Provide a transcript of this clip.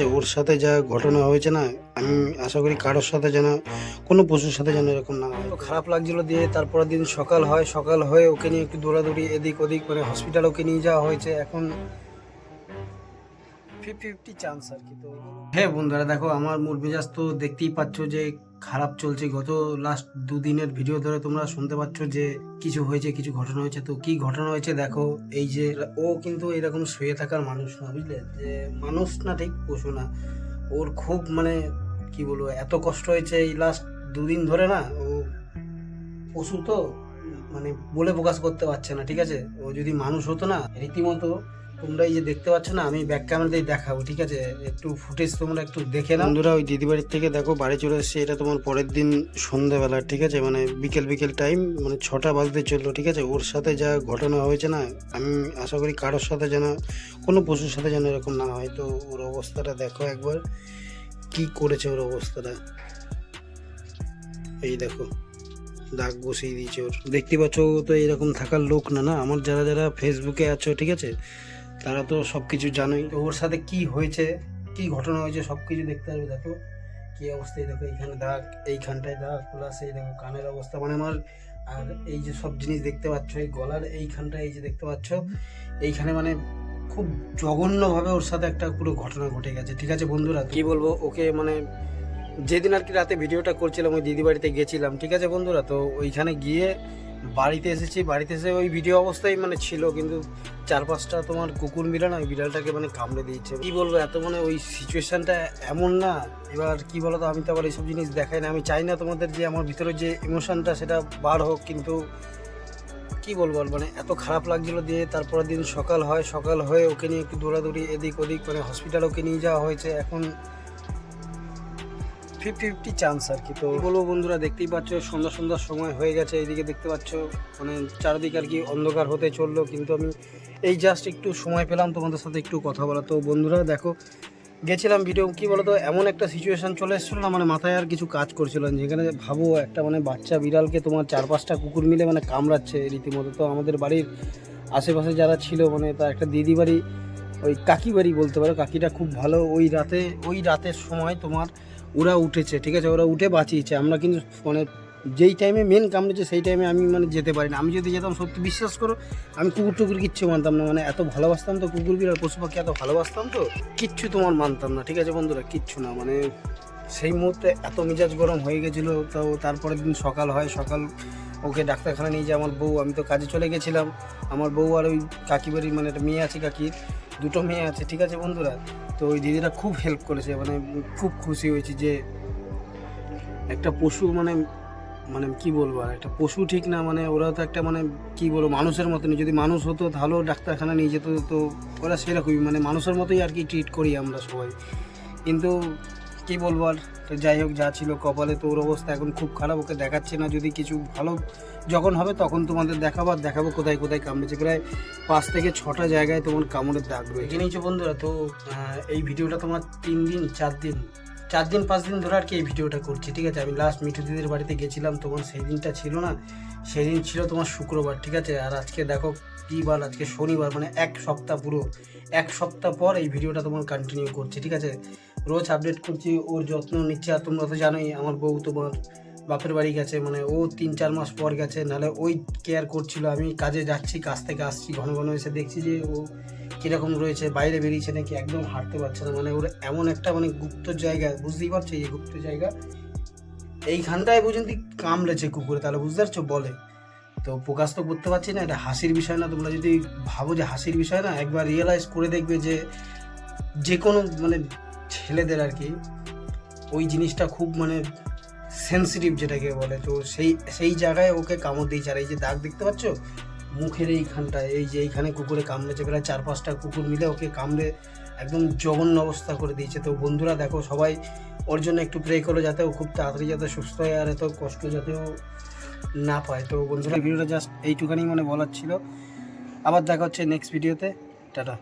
যে ওর সাথে যা ঘটনা হয়েছে না, আমি আশা করি কারোর সাথে যেন, কোনো পশুর সাথে যেন এরকম না হয়। খারাপ লাগছিল দিয়ে তারপরের দিন সকাল হয়, সকাল হয়ে ওকে নিয়ে একটু দৌড়াদৌড়ি এদিক ওদিক করে হসপিটাল ওকে নিয়ে যাওয়া হয়েছে। এখন হ্যাঁ বন্ধুরা, দেখো আমার মুড মেজাজ তো দেখতেই পাচ্ছ যে খারাপ চলছে। গত লাস্ট দুদিনের ভিডিও ধরে তোমরা শুনতে পাচ্ছ যে কিছু হয়েছে, কিছু ঘটনা হয়েছে। তো কি ঘটনা হয়েছে দেখো, এই যে ও কিন্তু এরকম শুয়ে থাকার মানুষ না, বুঝলে? যে মানুষ না ঠিক, পশু না। ওর খুব মানে কি বলব, এত কষ্ট হয়েছে এই লাস্ট দুদিন ধরে না, ও পশু তো মানে বলে প্রকাশ করতে পারছে না, ঠিক আছে? ও যদি মানুষ হতো না, রীতিমতো তোমরা এই যে দেখতে পাচ্ছ না, আমি ব্যাক ক্যামেরাতেই দেখাবো, ঠিক আছে? একটু ফুটেজ তোমরা একটু দেখে নাও। বন্ধুরা, ওই দিদি বাড়ির থেকে দেখো, বাড়ি চলে এসেছে। এটা তোমার পরের দিন সন্ধ্যাবেলা, ঠিক আছে? মানে বিকেল বিকেল টাইম মানে ছটা বাজতে চলল, ঠিক আছে? ওর সাথে যা ঘটনা হয়েছে না, আমি আশা করি কারোর সাথে যেন, কোনো পশুর সাথে যেন এরকম না হয়। তো ওর অবস্থাটা দেখো একবার, কি করেছে ওর অবস্থাটা। এই দেখো, দাগ বসিয়ে দিয়েছে ওর। দেখতে পাচ্ছ তো এরকম থাকার লোক না না? আমার যারা যারা ফেসবুকে আছো, ঠিক আছে? তারা তো সব কিছু জানোই। তো ওর সাথে কি হয়েছে, কি ঘটনা হয়েছে সব কিছু দেখতে পারবে, দেখো। কি অবস্থায়, দেখো, এইখানে দাগ, এইখানটায় দাগ প্লাস এই দেখো কানের অবস্থা। মানে আমার, আর এই যে সব জিনিস দেখতে পাচ্ছ, এই গলার এইখানটা এই যে দেখতে পাচ্ছ, এইখানে মানে খুব জঘন্যভাবে ওর সাথে একটা পুরো ঘটনা ঘটে গেছে। ঠিক আছে বন্ধুরা কি বলব, ওকে মানে যেদিন আর কি রাতে ভিডিওটা করছিলাম, ওই দিদি বাড়িতে গেছিলাম। ঠিক আছে বন্ধুরা, তো ওইখানে গিয়ে বাড়িতে এসেছি, বাড়িতে এসে ওই ভিডিও অবস্থায় মানে ছিল, কিন্তু চার পাঁচটা তোমার কুকুর মিলে না ওই বিড়ালটাকে মানে কামড়ে দিয়েছে। কি বলব, এত মানে ওই সিচুয়েশনটা এমন না, এবার কি বলতো, আমি তো আবার এইসব জিনিস দেখাই না, আমি চাই না তোমাদের যে আমার ভিতরে যে ইমোশনটা সেটা বার হোক, কিন্তু কি বলব মানে এত খারাপ লাগছিল দিয়ে তারপরের দিন সকাল হয়, সকাল হয়ে ওকে নিয়ে একটু দৌড়াদৌড়ি এদিক ওদিক মানে হসপিটাল ওকে নিয়ে যাওয়া হয়েছে, এখন ফিফটি ফিফটি চান্স আর কি, তো বলব বন্ধুরা, দেখতেই পাচ্ছ, সন্ধ্যা সন্ধ্যার সময় হয়ে গেছে, এইদিকে দেখতে পাচ্ছ মানে চারিদিকে আর কি অন্ধকার হতে চলল, কিন্তু আমি এই জাস্ট একটু সময় পেলাম তোমাদের সাথে একটু কথা বলা তো বন্ধুরা, দেখো, গেছিলাম ভিডিও কি বলতো, এমন একটা সিচুয়েশান চলে এসেছিল না মানে মাথায় আর কিছু কাজ করছিল যেখানে ভাবো একটা মানে বাচ্চা বিড়ালকে তোমার চার পাঁচটা কুকুর মিলে মানে কামড়াচ্ছে রীতিমতো। তো আমাদের বাড়ির আশেপাশে যারা ছিল মানে তার একটা দিদি বাড়ি ওই কাকি বাড়ি বলতে পারো, কাকিটা খুব ভালো। ওই রাতে, ওই রাতের সময় তোমার ওরা উঠেছে, ঠিক আছে? ওরা উঠে বাঁচিয়েছে। আমরা কিন্তু মানে যেই টাইমে মেন কামড়েছে, সেই টাইমে আমি মানে যেতে পারি না আমি যদি যেতাম, সত্যি বিশ্বাস করো, আমি কুকুর টুকুর কিচ্ছু মানতাম না। মানে এত ভালোবাসতাম তো কুকুর বিড়াল পশু পাখি এত ভালোবাসতাম তো, কিচ্ছু তোমার মানতাম না, ঠিক আছে বন্ধুরা? কিচ্ছু না মানে সেই মুহূর্তে এত মেজাজ গরম হয়ে গেছিল, তো তারপরের দিন সকাল হয়, সকাল ওকে ডাক্তারখানা নিয়ে যায় আমার বউ, আমি তো কাজে চলে গেছিলাম। আমার বউ আর ওই কাকি বাড়ির মানে একটা মেয়ে আছে কাকির, দুটো মেয়ে আছে, ঠিক আছে বন্ধুরা? তো ওই দিদিরা খুব হেল্প করেছে মানে খুব খুশি হয়েছি যে একটা পশু মানে মানে কি বলব আর, একটা পশু ঠিক না মানে ওরা তো একটা মানে কি বলব, মানুষের মতনই যদি মানুষ হতো তাহলেও ডাক্তারখানা নিয়ে যেত, তো ওরা সেরকমই মানে মানুষের মতোই আর কি ট্রিট করি আমরা সবাই। কিন্তু কি বলব আর? তো যাই হোক, যা ছিল কপালে, তো ওর অবস্থা এখন খুব খারাপ, ওকে দেখাচ্ছে না যদি কিছু ভালো যখন হবে তখন তোমাদের দেখাবো আর দেখাবো কোথায় কোথায় কামড়েছে। প্রায় পাঁচ থেকে ছটা জায়গায় তোমার কামড়ের দাগ রয়েছে। জেনেছো বন্ধুরা, তো এই ভিডিওটা তোমার তিন দিন, চার দিন চার দিন, পাঁচ দিন ধরে আর কি এই ভিডিওটা করছি, ঠিক আছে? আমি লাস্ট মিঠু দিদির বাড়িতে গেছিলাম, তখন সেই দিনটা ছিল না, সেদিন ছিল তোমার শুক্রবার, ঠিক আছে? আর আজকে দেখো কী বার, আজকে শনিবার মানে এক সপ্তাহ পুরো, এক সপ্তাহ পর এই ভিডিওটা তোমার কন্টিনিউ করছি, ঠিক আছে? রোজ আপডেট করছি, ওর যত্ন নিচ্ছে, আর তোমরা তো জানোই, আমার বউ তোমার বাপের বাড়ি গেছে মানে ও তিন চার মাস পর গেছে, নাহলে ওই কেয়ার করছিল, আমি কাজে যাচ্ছি, কাজ থেকে আসছি, ঘন ঘন এসে দেখছি যে ও কীরকম রয়েছে, বাইরে বেরিয়েছে নাকি, একদম হাঁটতে পারছে না মানে ওর এমন একটা মানে গুপ্ত জায়গা, বুঝতেই পারছ এই গুপ্ত জায়গা, এইখানটায় পর্যন্ত কামড়েছে কুকুরে, তাহলে বুঝতে পারছ, বলে। তো প্রকাশ তো করতে পারছি না, এটা হাসির বিষয় না, তোমরা যদি ভাবো যে হাসির বিষয় না, একবার রিয়েলাইজ করে দেখবে যে যে কোনো মানে ছেলেদের আর কি, ওই জিনিসটা খুব মানে সেন্সিটিভ যেটাকে বলে, তো সেই সেই জায়গায় ওকে কামড় দিয়েছে। আর এই যে দাগ দেখতে পাচ্ছ? মুখের এইখানটায়, এই যে এইখানে কুকুরে কামড়েছে, প্রায় চার পাঁচটা কুকুর মিলে ওকে কামড়ে একদম জঘন্য অবস্থা করে দিয়েছে। তো বন্ধুরা, দেখো সবাই ওর জন্য একটু প্রে করো যাতে ও খুব তাড়াতাড়ি যাতে সুস্থ হয় আর এত কষ্ট যাতে ও না পায়। তো বন্ধুরা ভিডিওটা জাস্ট এইটুখানি মানে বলার ছিল। আবার দেখা হচ্ছে নেক্সট ভিডিওতে টাটা।